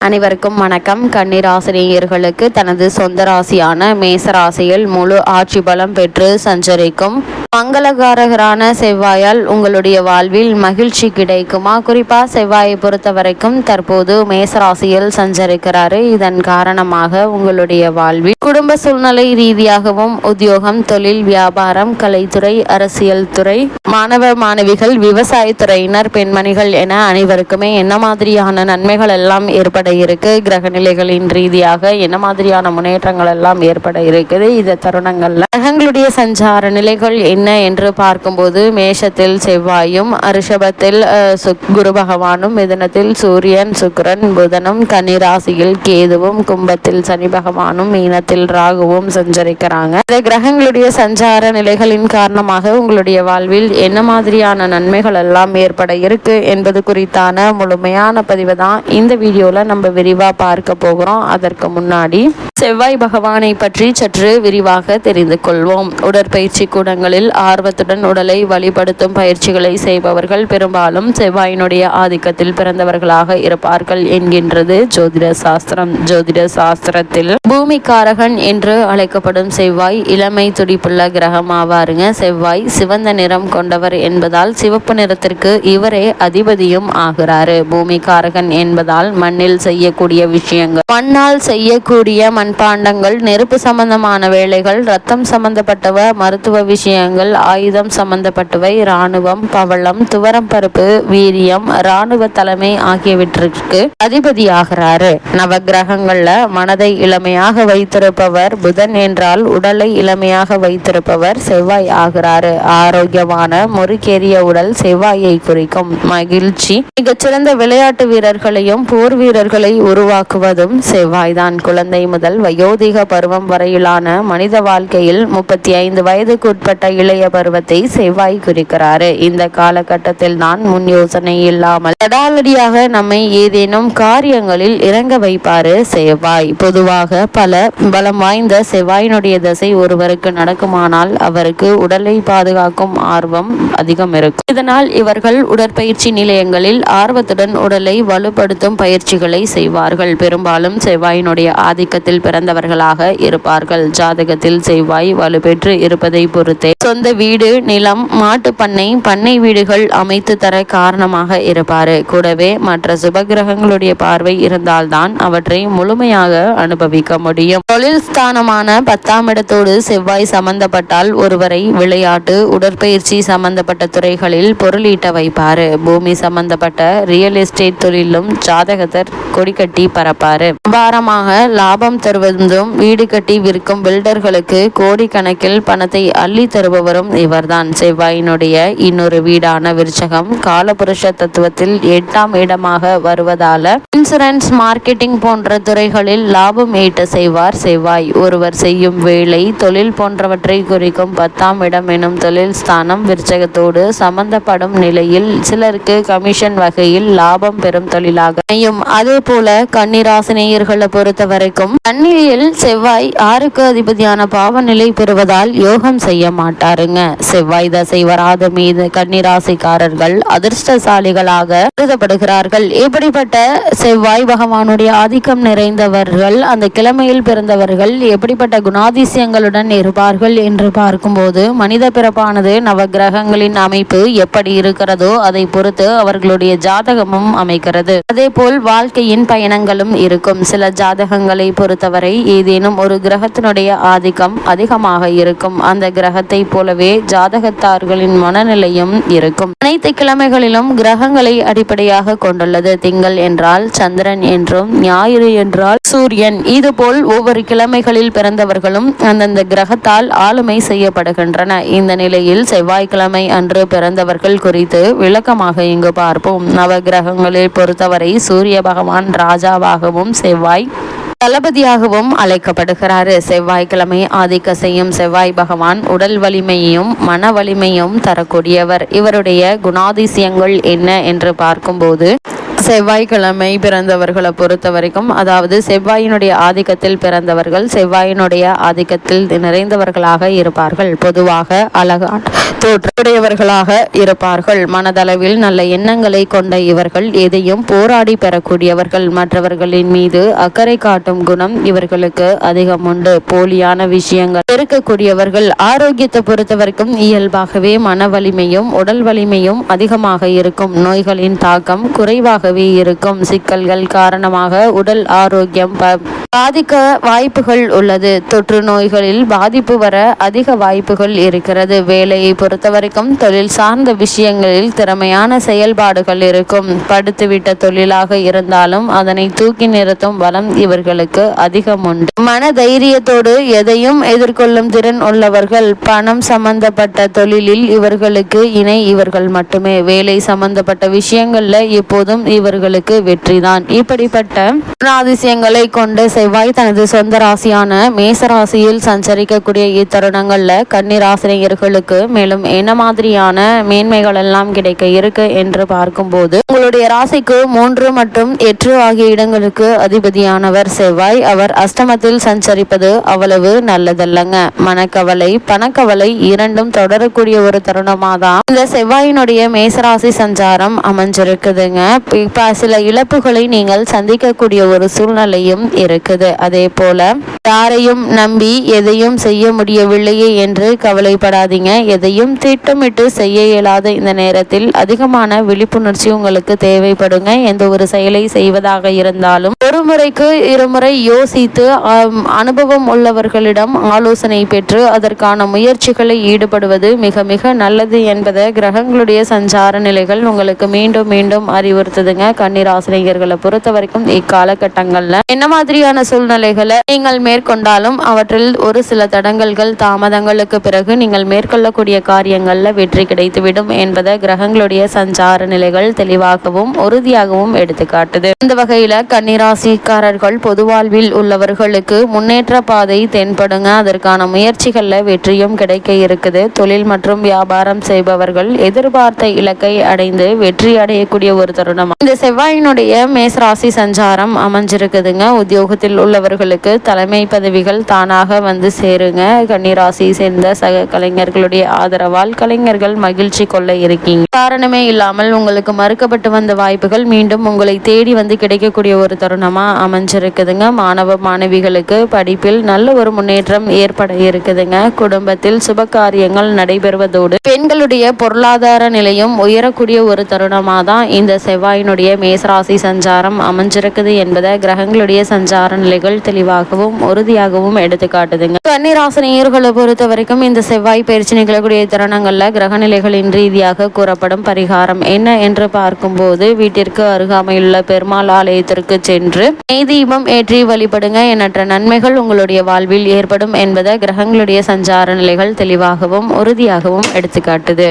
அனைவருக்கும் வணக்கம். கன்னிராசினியர்களுக்கு தனது சொந்த ராசியான மேச ராசியில் முழு ஆட்சி பலம் பெற்று சஞ்சரிக்கும் மங்களகாரகரான செவ்வாயால் உங்களுடைய வாழ்வில் மகிழ்ச்சி கிடைக்குமா? குறிப்பா செவ்வாயை பொறுத்த வரைக்கும் தற்போது மேசராசியில் சஞ்சரிக்கிறாரு. இதன் காரணமாக உங்களுடைய வாழ்வில் குடும்ப சூழ்நிலை ரீதியாகவும் உத்தியோகம் தொழில் வியாபாரம் கலைத்துறை அரசியல் துறை மாணவ மாணவிகள் விவசாயத்துறையினர் பெண்மணிகள் என அனைவருக்குமே என்ன மாதிரியான நன்மைகள் எல்லாம் ஏற்பட இருக்கு? கிரக நிலைகளின் ரீதியாக என்ன மாதிரியான முன்னேற்றங்கள் எல்லாம் ஏற்பட இருக்குது? இந்த தருணங்கள்ல கிரகங்களுடைய சஞ்சார நிலைகள் என்ன என்று பார்க்கும்போது மேஷத்தில் செவ்வாயும் ரிஷபத்தில் சுக்- குரு பகவானும் மிதனத்தில் சூரியன் சுக்கரன் புதனும் கன்னிராசியில் கேதுவும் கும்பத்தில் சனி பகவானும் மீனத்தில் ராகுவும் சஞ்சரிக்கிறாங்க. இந்த கிரகங்களுடைய சஞ்சார நிலைகளின் காரணமாக உங்களுடைய வாழ்வில் என்ன மாதிரியான நன்மைகள் எல்லாம் ஏற்பட இருக்கு என்பது குறித்தான முழுமையான பதிவு தான் இந்த வீடியோல நம்ம விரிவா பார்க்க போகிறோம். அதற்கு முன்னாடி செவ்வாய் பகவானை பற்றி சற்று விரிவாக தெரிந்து கொள்வோம். உடற்பயிற்சி கூடங்களில் ஆர்வத்துடன் உடலை வழிபடுத்தும் பயிற்சிகளை செய்பவர்கள் பெரும்பாலும் செவ்வாயினுடைய ஆதிக்கத்தில் பிறந்தவர்களாக இருப்பார்கள் என்கின்றது ஜோதிட சாஸ்திரம். ஜோதிட சாஸ்திரத்தில் பூமிக்காரகன் என்று அழைக்கப்படும் செவ்வாய் இளமை துடிப்புள்ள கிரகம் ஆவாருங்க செவ்வாய் சிவந்த நிறம் கொண்டவர் என்பதால் சிவப்பு நிறத்திற்கு இவரே அதிபதியும் ஆகிறாரு. பூமிக்காரகன் என்பதால் மண்ணில் செய்யக்கூடிய விஷயங்கள் மண்ணால் செய்யக்கூடிய மண்பாண்டங்கள் நெருப்பு சம்பந்தமான வேலைகள் ரத்தம் சம்பந்தப்பட்டவ மருத்துவ விஷயங்கள் ஆயுதம் சம்பந்தப்பட்டவை இராணுவம் பவளம் துவரம் பருப்பு வீரியம் இராணுவ தலைமை ஆகியவற்றிற்கு அதிபதியாகிறாரு. நவகிரகங்கள்ல மனதை இளமையாக வைத்திருப்பவர் புதன் என்றால் உடலை இளமையாக வைத்திருப்பவர் செவ்வாய் ஆகிறாரு. ஆரோக்கியமான முறுக்கேறிய உடல் செவ்வாயை குறிக்கும் மகிழ்ச்சி. மிகச்சிறந்த விளையாட்டு வீரர்களையும் போர் வீரர்களை உருவாக்குவதும் செவ்வாய்தான். குழந்தை முதல் வயோதிக பருவம் வரையிலான மனித வாழ்க்கையில் முப்பத்தி ஐந்து வயதுக்கு உட்பட்ட இளைய பருவத்தை செவ்வாய் குறிக்கிறாரு. இந்த காலகட்டத்தில் தான் முன் யோசனை இல்லாமல் தடாலடியாக நம்மை ஏதேனும் காரியங்களில் இறங்க வைப்பாரு செவ்வாய். பொதுவாக பல பலம் வாய்ந்த செவ்வாயினுடைய தசை ஒருவருக்கு நடக்குமானால் அவருக்கு உடலை பாதுகாக்கும் ஆர்வம் அதிகம் இருக்கும். இதனால் இவர்கள் உடற்பயிற்சி நிலையங்களில் ஆர்வத்துடன் உடலை வலுப்படுத்தும் பயிற்சிகளை செய்வார்கள். பெரும்பாலும் செவ்வாயினுடைய ஆதிக்கத்தில் பிறந்தவர்களாக இருப்பார்கள். ஜாதகத்தில் செவ்வாய் வலுப்பெற்று இருப்பதை பொறுத்தே சொந்த வீடு நிலம் மாட்டு பண்ணை பண்ணை வீடுகள் அமைத்து தர காரணமாக இருப்பார். கூடவே மற்ற சுபகிரகங்களுடைய பார்வை இருந்தால்தான் அவற்றை முழுமையாக அனுபவிக்க முடியும். தொழில் ஸ்தானமான பத்தாம் இடத்தோடு செவ்வாய் சம்பந்தப்பட்டால் ஒருவரை விளையாட்டு உடற்பயிற்சி சம்பந்தப்பட்ட துறைகளில் பொருளீட்ட வைப்பாரு. பூமி சம்பந்தப்பட்ட ரியல் எஸ்டேட் தொழிலும் ஜாதகத்தர் கொடிக்கட்டி பரப்பாரு. அபாரமாக லாபம் தரும் தருவதும் வீடு கட்டி விற்கும் பில்டர்களுக்கு கோடிக்கணக்கில் பணத்தை அள்ளி தருபவரும் இவர்தான். செவ்வாயினுடைய இன்னொரு வீடான விருச்சகம் காலபுருஷ தத்துவத்தில் எட்டாம் இடமாக வருவதால இன்சூரன்ஸ் மார்க்கெட்டிங் போன்ற துறைகளில் லாபம் ஈட்ட செய்வார் செவ்வாய். ஒருவர் செய்யும் வேலை தொழில் போன்றவற்றை குறிக்கும் பத்தாம் இடம் எனும் தொழில் ஸ்தானம் விருச்சகத்தோடு சம்பந்தப்படும் நிலையில் சிலருக்கு கமிஷன் வகையில் லாபம் பெறும் தொழிலாக அமையும். அதே போல கன்னிராசினியர்களை பொறுத்த வரைக்கும் கன்னியில் செவ்வாய் ஆறுக்கு அதிபதியான பாவநிலை பெறுவதால் யோகம் செய்ய மாட்டாருங்க. செவ்வாய் தசை வராத மீது கன்னிராசிக்காரர்கள் அதிர்ஷ்டசாலிகளாக கருதப்படுகிறார்கள். இப்படிப்பட்ட செவ்வாய் பகவானுடைய ஆதிக்கம் நிறைந்தவர்கள் அந்த கிழமையில் பிறந்தவர்கள் எப்படிப்பட்ட குணாதிசயங்களுடன் இருப்பார்கள் என்று பார்க்கும்போது மனித பிறப்பானது நவகிரகங்களின் அமைப்பு எப்படி இருக்கிறதோ அதை பொறுத்து அவர்களுடைய ஜாதகமும் அமைக்கிறது அதே போல் வாழ்க்கையின் பயணங்களும் இருக்கும். சில ஜாதகங்களை பொறுத்தவரை ஏதேனும் ஒரு கிரகத்தினுடைய ஆதிக்கம் அதிகமாக இருக்கும். அந்த கிரகத்தை போலவே ஜாதகத்தார்களின் மனநிலையும் இருக்கும். அனைத்து கிழமைகளிலும் கிரகங்களை அடிப்படையாக கொண்டுள்ளது. திங்கள் என்றால் சந்திரன் என்றும் ஞாயிறு என்றால் சூரியன். இதுபோல் ஒவ்வொரு கிழமைகளில் பிறந்தவர்களும் அந்தந்த கிரகத்தால் ஆளுமை செய்யப்படுகின்றன. இந்த நிலையில் செவ்வாய்க்கிழமை அன்று பிறந்தவர்கள் குறித்து விளக்கமாக இங்கு பார்ப்போம். நவ கிரகங்களில் பொறுத்தவரை சூரிய பகவான் ராஜாவாகவும் செவ்வாய் தளபதியாகவும் அழைக்கப்படுகிறாரு. செவ்வாய்க்கிழமை ஆதிக்க செய்யும் செவ்வாய் பகவான் உடல் வலிமையும் மன வலிமையும் தரக்கூடியவர். இவருடைய குணாதிசயங்கள் என்ன என்று பார்க்கும்போது செவ்வாய்க்கிழமை பிறந்தவர்களை பொறுத்த வரைக்கும் அதாவது செவ்வாயினுடைய ஆதிக்கத்தில் பிறந்தவர்கள் செவ்வாயினுடைய ஆதிக்கத்தில் நிறைந்தவர்களாக இருப்பார்கள். பொதுவாக அழகான தோற்றுடையவர்களாக இருப்பார்கள். மனதளவில் நல்ல எண்ணங்களை கொண்ட இவர்கள் எதையும் போராடி பெறக்கூடியவர்கள். மற்றவர்களின் மீது அக்கறை காட்டும் குணம் இவர்களுக்கு அதிகம் உண்டு. போலியான விஷயங்கள் இருக்கக்கூடியவர்கள் ஆரோக்கியத்தை பொறுத்த வரைக்கும் இயல்பாகவே மன வலிமையும் உடல் வலிமையும் அதிகமாக இருக்கும். நோய்களின் தாக்கம் குறைவாகவே இருக்கும் சிக்கல்கள் காரணமாக உடல் ஆரோக்கியம் பாதிக்க வாய்ப்புகள் உள்ளது. தொற்று நோய்களில் பாதிப்பு வர அதிக வாய்ப்புகள் இருக்கிறது. வேலையை பொறுத்தவரைக்கும் தொழில் சார்ந்த விஷயங்களில் திறமையான செயல்பாடுகள் இருக்கும். படுத்துவிட்ட தொழிலாக இருந்தாலும் அதனை தூக்கி நிறுத்தும் பலம் இவர்களுக்கு அதிகம் உண்டு. மன தைரியத்தோடு எதையும் எதிர்கொள்ளும் திறன் உள்ளவர்கள் பணம் சம்பந்தப்பட்ட தொழிலில் இவர்களுக்கு இணை இவர்கள் மட்டுமே. வேலை சம்பந்தப்பட்ட விஷயங்கள்ல எப்போதும் இவர்களுக்கு வெற்றிதான். இப்படிப்பட்ட குணாதிசயங்களை கொண்டு செவ்வாய் தனது சொந்த ராசியான மேச ராசியில் சஞ்சரிக்கக்கூடிய இத்தருணங்கள்ல கன்னிராசினியர்களுக்கு மேலும் என்ன மாதிரியான மேன்மைகள் எல்லாம் கிடைக்க இருக்கு என்று பார்க்கும்போது உங்களுடைய ராசிக்கு மூன்று மற்றும் எட்டு ஆகிய இடங்களுக்கு அதிபதியானவர் செவ்வாய். அவர் அஷ்டமத்தில் சஞ்சரிப்பது அவ்வளவு நல்லதல்லங்க. மனக்கவலை பணக்கவலை இரண்டும் தொடரக்கூடிய ஒரு தருணமாக தான் இந்த செவ்வாயினுடைய மேசராசி சஞ்சாரம் அமைஞ்சிருக்குதுங்க. இப்ப சில இழப்புகளை நீங்கள் சந்திக்கக்கூடிய ஒரு சூழ்நிலையும் இருக்குது. அதே போல யாரையும் நம்பி எதையும் செய்ய முடியவில்லையே என்று கவலைப்படாதீங்க. எதையும் திட்டமிட்டு செய்ய இயலாத இந்த நேரத்தில் அதிகமான விழிப்புணர்ச்சி உங்களுக்கு தேவைப்படுங்க. எந்த ஒரு செயலை செய்வதாக இருந்தாலும் ஒரு முறைக்கு இருமுறை யோசித்து அனுபவம் உள்ளவர்களிடம் ஆலோசனை பெற்று அதற்கான முயற்சிகளை ஈடுபடுவது மிக மிக நல்லது என்பதை கிரகங்களுடைய சஞ்சார நிலைகள் உங்களுக்கு மீண்டும் மீண்டும் அறிவுறுத்துதுங்க. கன்னிராசினியர்களை பொறுத்த வரைக்கும் இக்காலகட்டங்கள்ல. என்ன மாதிரியான சூழ்நிலைகளை நீங்கள் மேற்கொண்டாலும் அவற்றில் ஒரு சில தடங்கல்கள் தாமதங்களுக்கு பிறகு நீங்கள் மேற்கொள்ளக்கூடிய காரியங்களில் வெற்றி கிடைத்துவிடும் என்பதை கிரகங்களுடைய சஞ்சார நிலைகள் தெளிவாகவும் உறுதியாகவும் எடுத்துக்காட்டுது. இந்த வகையில கன்னிராசிக்காரர்கள் பொதுவாழ்வில் உள்ளவர்களுக்கு முன்னேற்ற பாதை தென்படுங்க. அதற்கான முயற்சிகளில் வெற்றியும் கிடைக்க இருக்குது. தொழில் மற்றும் வியாபாரம் செய்பவர்கள் எதிர்பார்த்த இலக்கை அடைந்து வெற்றி அடையக்கூடிய ஒரு தருணம். இந்த செவ்வாயினுடைய மேசராசி சஞ்சாரம் அமைஞ்சிருக்குதுங்க. உத்தியோகத்தில் உள்ளவர்களுக்கு தலைமை பதவிகள் தானாக வந்து சேருங்க. கன்னிராசியை சேர்ந்த சக கலைஞர்களுடைய ஆதரவால் கலைஞர்கள் மகிழ்ச்சி கொள்ள இருக்கீங்க. காரணமே இல்லாமல் உங்களுக்கு மறுக்கப்பட்டு வந்த வாய்ப்புகள் மீண்டும் உங்களை தேடி வந்து கிடைக்கக்கூடிய ஒரு தருணமா அமைஞ்சிருக்குதுங்க. மாணவ மாணவிகளுக்கு படிப்பில் நல்ல ஒரு முன்னேற்றம் ஏற்பட இருக்குதுங்க. குடும்பத்தில் சுப காரியங்கள் நடைபெறுவதோடு பெண்களுடைய பொருளாதார நிலையும் உயரக்கூடிய ஒரு தருணமாக தான் இந்த செவ்வாயினுடைய மேசராசி சஞ்சாரம் அமைஞ்சிருக்குது என்பதை கிரகங்களுடைய சஞ்சார நிலைகள் தெளிவாகவும் உறுதியாகவும் எடுத்து காட்டுதுங்க கன்னிராசினியர்களை பொறுத்த வரைக்கும் இந்த செவ்வாய் பயிற்சி நிகழக்கூடிய தருணங்கள்ல கிரக நிலைகளின் ரீதியாக கூறப்படும் பரிகாரம் என்ன என்று பார்க்கும்போது வீட்டிற்கு அருகாமையுள்ள பெருமாள் ஆலயத்திற்கு சென்று நெய் தீபம் ஏற்றி வழிபடுங்க எண்ணற்ற நன்மைகள் உங்களுடைய வாழ்வில் ஏற்படும் என்பதை கிரகங்களுடைய சஞ்சார நிலைகள் தெளிவாகவும் உறுதியாகவும் எடுத்துக்காட்டுது.